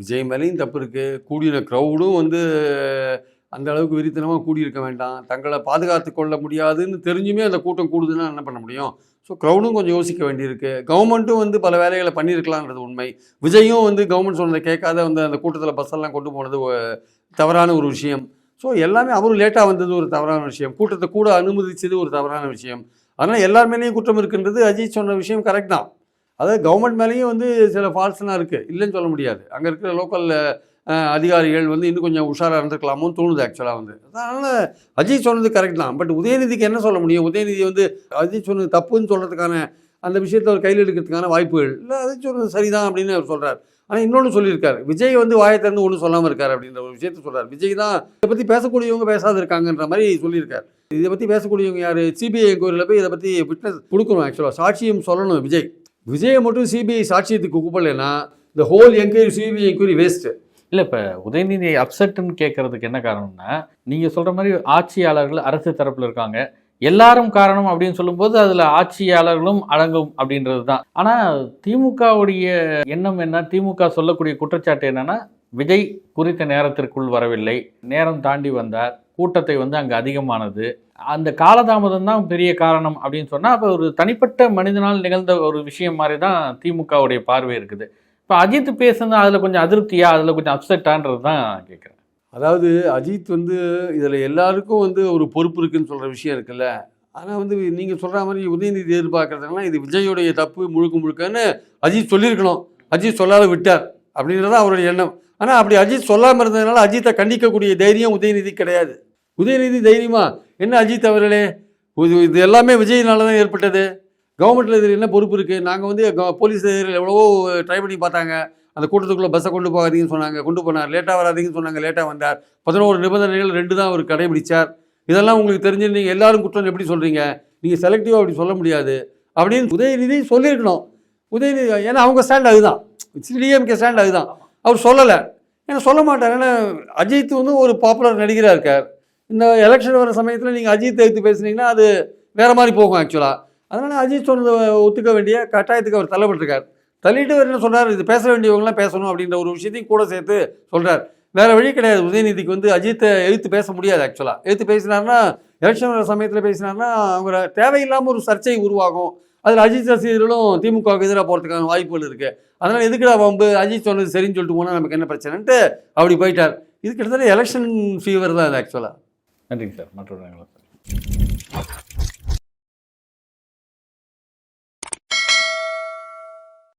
B: விஜய் மேலேயும் தப்பு இருக்குது கூடின க்ரௌடும் வந்து அந்த அளவுக்கு விரித்தனமாக கூடியிருக்க வேண்டாம். தங்களை பாதுகாத்து கொள்ள முடியாதுன்னு தெரிஞ்சுமே அந்த கூட்டம் கூடுதுன்னா என்ன பண்ண முடியும்? ஸோ க்ரௌடும் கொஞ்சம் யோசிக்க வேண்டியிருக்கு. கவர்மெண்ட்டும் வந்து பல வேலைகளை பண்ணியிருக்கலான்றது உண்மை. விஜயும் வந்து கவர்மெண்ட் சொன்னதை கேட்காத வந்து அந்த கூட்டத்தில் பஸ்ஸெல்லாம் கொண்டு போனது தவறான ஒரு விஷயம். ஸோ எல்லாமே அவரும் லேட்டாக வந்தது ஒரு தவறான விஷயம். கூட்டத்தை கூட அனுமதிச்சது ஒரு தவறான விஷயம். அதனால் எல்லார் மேலேயும் குற்றம் இருக்குன்றது அஜித் சொன்ன விஷயம் கரெக்ட் தான். அதாவது கவர்மெண்ட் மேலேயும் வந்து சில ஃபால்ஸ்லாம் இருக்குது இல்லைன்னு சொல்ல முடியாது. அங்கே இருக்கிற லோக்கலில் அதிகாரிகள் வந்து இன்னும் கொஞ்சம் உஷாராக இருந்திருக்கலாமோன்னு தோணுது ஆக்சுவலாக வந்து. அதனால் அஜித் சொன்னது கரெக்ட் தான். பட் உதயநிதிக்கு என்ன சொல்ல முடியும்? உதயநிதி வந்து அஜித் சொன்னது தப்புன்னு சொல்கிறதுக்கான அந்த விஷயத்தை அவர் கையில் எடுக்கிறதுக்கான வாய்ப்புகள். இல்லை அஜித் சொன்னது சரிதான் அப்படின்னு அவர் சொல்கிறார் ஆனால் இன்னொன்று சொல்லியிருக்காரு. விஜய் வந்து வாயை திறந்து ஒன்றும் சொல்லாமல் இருக்கார் அப்படின்ற ஒரு விஷயத்த சொல்கிறார் விஜய் தான் இதை பற்றி பேசக்கூடியவங்க பேசாத இருக்காங்கன்ற மாதிரி சொல்லியிருக்கார். இதை பற்றி பேசக்கூடியவங்க யார்? சிபிஐ என்கொயரியில் போய் இதை பற்றி விட்னஸ் கொடுக்கணும் ஆக்சுவலாக சாட்சியம் சொல்லணும் விஜய். விஜயை மட்டும் சிபிஐ சாட்சியத்துக்கு கூப்பிடலைன்னா இந்த whole enquiry CBI enquiry waste
A: இல்லை இப்போ உதயநிதி அப்செட்டுன்னு கேட்கறதுக்கு என்ன காரணம்னா நீங்கள் சொல்கிற மாதிரி ஆட்சியாளர்கள் அரசு தரப்பில் இருக்காங்க. எல்லாரும் காரணம் அப்படின்னு சொல்லும்போது அதில் ஆட்சியாளர்களும் அடங்கும் அப்படின்றது தான் ஆனால் திமுகவுடைய எண்ணம் என்ன? திமுக சொல்லக்கூடிய குற்றச்சாட்டு என்னன்னா விஜய் குறித்த நேரத்திற்குள் வரவில்லை. நேரம் தாண்டி வந்தார். கூட்டத்தை வந்து அங்கே அதிகமானது. அந்த காலதாமதம் தான் பெரிய காரணம் அப்படின்னு சொன்னால் அப்போ ஒரு தனிப்பட்ட மனிதனால் நிகழ்ந்த ஒரு விஷயம் மாதிரி தான் திமுகவுடைய பார்வை இருக்குது. இப்போ அஜித் பேசுனது அதில் கொஞ்சம் அதிருப்தியா? அதில் கொஞ்சம் அப்செட்டான்றது தான் கேட்குறேன்
B: அதாவது அஜித் வந்து இதில் எல்லாருக்கும் வந்து ஒரு பொறுப்பு இருக்குன்னு சொல்கிற விஷயம் இருக்குல்ல? ஆனால் வந்து நீங்கள் சொல்கிற மாதிரி உதயநிதி எதிர்பார்க்குறதுனால இது விஜயோடைய தப்பு முழுக்க முழுக்கன்னு அஜித் சொல்லியிருக்கணும். அஜித் சொல்லாத விட்டார் அப்படின்றது அவருடைய எண்ணம். ஆனால் அப்படி அஜித் சொல்லாமல் இருந்ததுனால அஜித்தை கண்டிக்கக்கூடிய தைரியம் உதயநிதி கிடையாது. உதயநிதி தைரியமா? என்ன அஜித் அவர்களே? இது இது எல்லாமே விஜயினால தான் ஏற்பட்டது. கவர்மெண்ட்டில் இதில் என்ன பொறுப்பு இருக்குது நாங்கள் வந்து க- போலீஸ் எவ்வளவோ ட்ரை பண்ணி பார்த்தாங்க. அந்த கூட்டத்துக்குள்ளே பஸ்ஸை கொண்டு போகாதீங்கன்னு சொன்னாங்க. கொண்டு போனார். லேட்டாக வராதீங்கன்னு சொன்னாங்க. லேட்டாக வந்தார். பதினோரு நிபந்தனைகள் ரெண்டு தான் அவர் கடைபிடிச்சார். இதெல்லாம் உங்களுக்கு தெரிஞ்சு நீங்கள் எல்லாரும் குற்றம் எப்படி சொல்கிறீங்க நீங்கள் செலக்டிவாக அப்படி சொல்ல முடியாது. அப்படின்னு உதயநிதி சொல்லியிருக்கணும். உதயநிதி ஏன்னா அவங்க ஸ்டாண்ட் அதுதான். டிஎம்கே ஸ்டாண்ட் அதுதான். அவர் சொல்லலை. ஏன்னா சொல்ல மாட்டார். ஏன்னா அஜித் வந்து ஒரு பாப்புலர் நடிகராக இருக்கார். இந்த எலெக்ஷன் வர சமயத்தில் நீங்கள் அஜித் எடுத்து பேசுனீங்கன்னா அது வேறு மாதிரி போகும் ஆக்சுவலாக அதனால் அஜித் சொன்னதை ஒத்துக்க வேண்டிய கட்டாயத்துக்கு அவர் தள்ளப்பட்டிருக்கார். தள்ளிட்டு அவர் என்ன சொல்கிறார் இது பேச வேண்டியவங்களாம் பேசணும் அப்படின்ற ஒரு விஷயத்தையும் கூட சேர்த்து சொல்கிறார் வேறு வழி கிடையாது. உதயநிதிக்கு வந்து அஜித்தை எழுத்து பேச முடியாது ஆக்சுவலாக எழுத்து பேசினார்னா எலெக்ஷன் வர சமயத்தில் பேசினார்னா அவங்க தேவையில்லாமல் ஒரு சர்ச்சை உருவாகும். அதில் அஜித் ரசிகர்களும் திமுகவுக்கு எதிராக போகிறதுக்கான வாய்ப்புகள் இருக்குது அதனால் எதுக்குடா வம்பு? அஜித் சொன்னது சரின்னு சொல்லிட்டு போனால் நமக்கு என்ன பிரச்சனைன்ட்டு அப்படி போயிட்டார். இது கிட்டத்தட்ட எலெக்ஷன் ஃபீவர் தான் இது ஆக்சுவலாக
A: நன்றிங்க சார். மற்றொரு